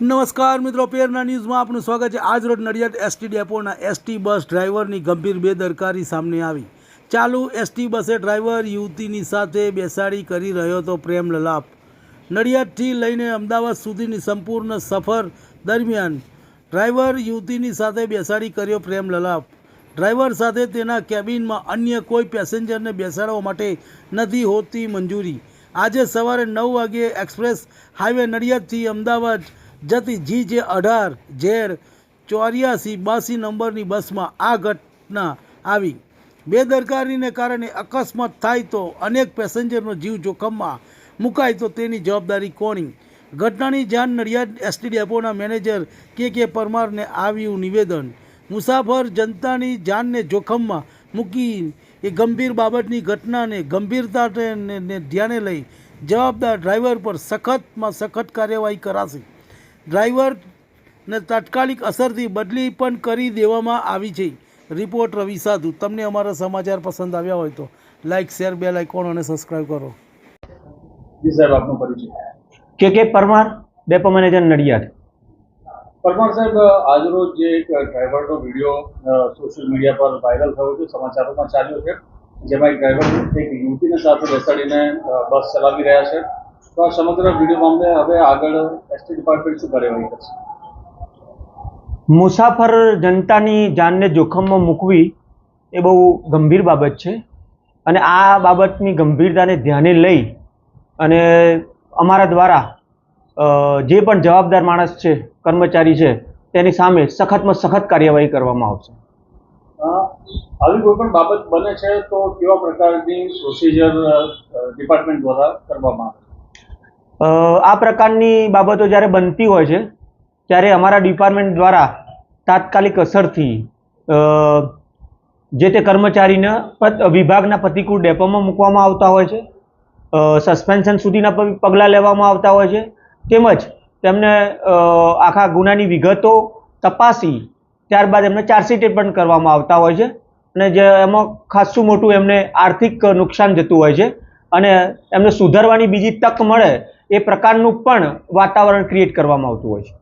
નમસ્કાર મિત્રો, પેરના ન્યૂઝમાં આપનું સ્વાગત છે. આજ રોજ નડિયાદ એસટી ડેપોના એસટી બસ ડ્રાઈવરની ગંભીર બેદરકારી સામે આવી. ચાલુ એસટી બસે ડ્રાઈવર યુવતીની સાથે બેસાડી કરી રહ્યો હતો પ્રેમ લલાપ નડિયાદથી લઈને અમદાવાદ સુધીની સંપૂર્ણ સફર દરમિયાન ડ્રાઈવર યુવતીની સાથે બેસાડી કર્યો પ્રેમ લલાપ ડ્રાઈવર સાથે તેના કેબિનમાં અન્ય કોઈ પેસેન્જરને બેસાડવા માટે નથી હોતી મંજૂરી. આજે સવારે નવ વાગ્યે એક્સપ્રેસ હાઈવે નડિયાદથી અમદાવાદ જતી જી જે અઢાર ઝેડ ચોર્યાસી, બાસી નંબરની બસમાં આ ઘટના આવી. બેદરકારીને કારણે અકસ્માત થાય તો અનેક પેસેન્જરનો જીવ જોખમમાં મુકાય તો તેની જવાબદારી કોની? ઘટનાની જાણ નડિયાદ એસટી ડેપોના મેનેજર કે કે પરમારને આવ્યું નિવેદન. મુસાફર જનતાની જાનને જોખમમાં મૂકી એ ગંભીર બાબતની ઘટનાને ગંભીરતાને ધ્યાને લઈ જવાબદાર ડ્રાઈવર પર સખતમાં સખત કાર્યવાહી કરાશે. ડ્રાઈવરને તાત્કાલિક અસરથી બદલી પણ કરી દેવામાં આવી છે. રિપોર્ટ રવિ સાધુ. તમને અમારા સમાચાર પસંદ આવ્યા હોય તો લાઇક શેર બેલ આઇકોન અને સબસ્ક્રાઈબ કરો. જી સાહેબ આપનો પરિચય. K K Parmar depot manager Nadiad. Parmar સાહેબ આજરોજ જે એક ડ્રાઈવરનો વીડિયો સોશિયલ મીડિયા પર વાયરલ થયો છે સમાચારોમાં ચાલ્યો છે. જેમાં એક ડ્રાઈવર એક યુવતીને સાથે બેસાડીને બસ ચલાવી રહ્યા છે. તો આ સમગ્ર વીડિયો મામલે હવે આગળ એસટી ડિપાર્ટમેન્ટ શું કાર્યવાહી કરશે? મુસાફર જનતાની જાનને જોખમમાં મૂકવી એ બહુ ગંભીર બાબત છે. અને આ બાબતની ગંભીરતાને ધ્યાને લઈ અને અમારા દ્વારા જે પણ જવાબદાર માણસ છે કર્મચારી છે તેની સામે સખતમાં સખત કાર્યવાહી કરવામાં આવશે. આવી કોઈ પણ બાબત બને છે તો કેવા પ્રકારની પ્રોસિજર ડિપાર્ટમેન્ટ દ્વારા કરવામાં આવે? આ પ્રકારની બાબતો જ્યારે બનતી હોય છે, ત્યારે અમારા ડિપાર્ટમેન્ટ દ્વારા તાત્કાલિક અસરથી જે તે કર્મચારીને વિભાગના પ્રતિકૂળ ડેપોમાં મૂકવામાં આવતા હોય છે સસ્પેન્શન સુધીના પગલાં લેવામાં આવતા હોય છે, તેમજ તેમને આખા ગુનાની વિગતો તપાસી, ત્યારબાદ એમને ચાર્જશીટ પણ કરવામાં આવતા હોય છે, અને જે એમાં ખાસું મોટું એમને આર્થિક નુકસાન જતું હોય છે અને એમને સુધારવાની બીજી તક મળે એ પ્રકારનું પણ વાતાવરણ ક્રિએટ કરવામાં આવતું હોય છે.